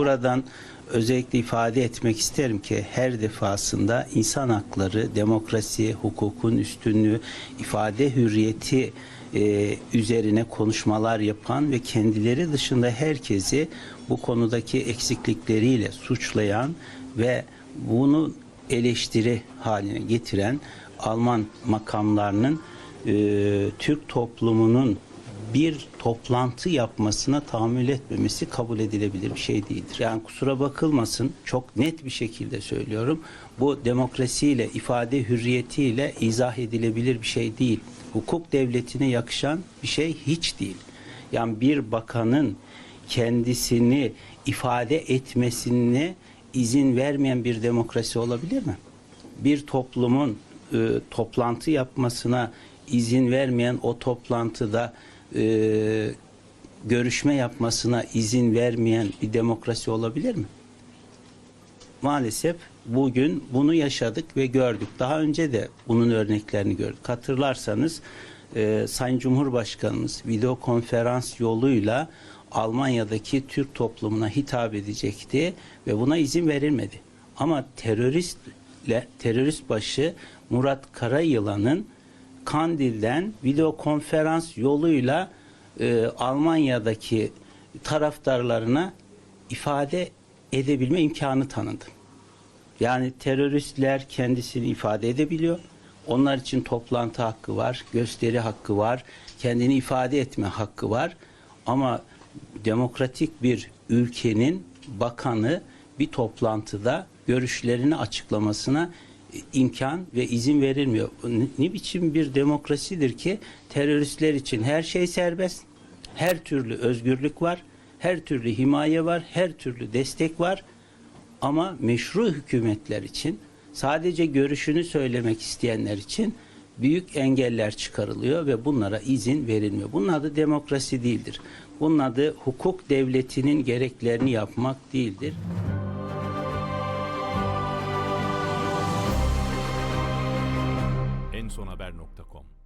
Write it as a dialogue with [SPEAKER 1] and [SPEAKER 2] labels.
[SPEAKER 1] buradan özellikle ifade etmek isterim ki her defasında insan hakları, demokrasi, hukukun üstünlüğü, ifade hürriyeti e, üzerine konuşmalar yapan ve kendileri dışında herkesi bu konudaki eksiklikleriyle suçlayan ve bunu eleştiri haline getiren Alman makamlarının e, Türk toplumunun bir toplantı yapmasına tahammül etmemesi kabul edilebilir bir şey değildir. Yani kusura bakılmasın çok net bir şekilde söylüyorum. Bu demokrasiyle, ifade hürriyetiyle izah edilebilir bir şey değil. Hukuk devletine yakışan bir şey hiç değil. Yani bir bakanın kendisini ifade etmesine izin vermeyen bir demokrasi olabilir mi? Bir toplumun e, toplantı yapmasına izin vermeyen o toplantıda e, görüşme yapmasına izin vermeyen bir demokrasi olabilir mi? Maalesef bugün bunu yaşadık ve gördük. Daha önce de bunun örneklerini gördük. Hatırlarsanız e, Sayın Cumhurbaşkanımız video konferans yoluyla Almanya'daki Türk toplumuna hitap edecekti ve buna izin verilmedi. Ama teröristle terörist başı Murat Karayılan'ın Kandil'den video konferans yoluyla e, Almanya'daki taraftarlarına ifade edebilme imkanı tanıdı. Yani teröristler kendisini ifade edebiliyor. Onlar için toplantı hakkı var, gösteri hakkı var, kendini ifade etme hakkı var. Ama demokratik bir ülkenin bakanı bir toplantıda görüşlerini açıklamasına imkan ve izin verilmiyor. Ne, biçim bir demokrasidir ki teröristler için her şey serbest, her türlü özgürlük var, her türlü himaye var, her türlü destek var. Ama meşru hükümetler için sadece görüşünü söylemek isteyenler için büyük engeller çıkarılıyor ve bunlara izin verilmiyor. Bunun adı demokrasi değildir. Bunun adı hukuk devletinin gereklerini yapmak değildir.
[SPEAKER 2] ensonhaber.com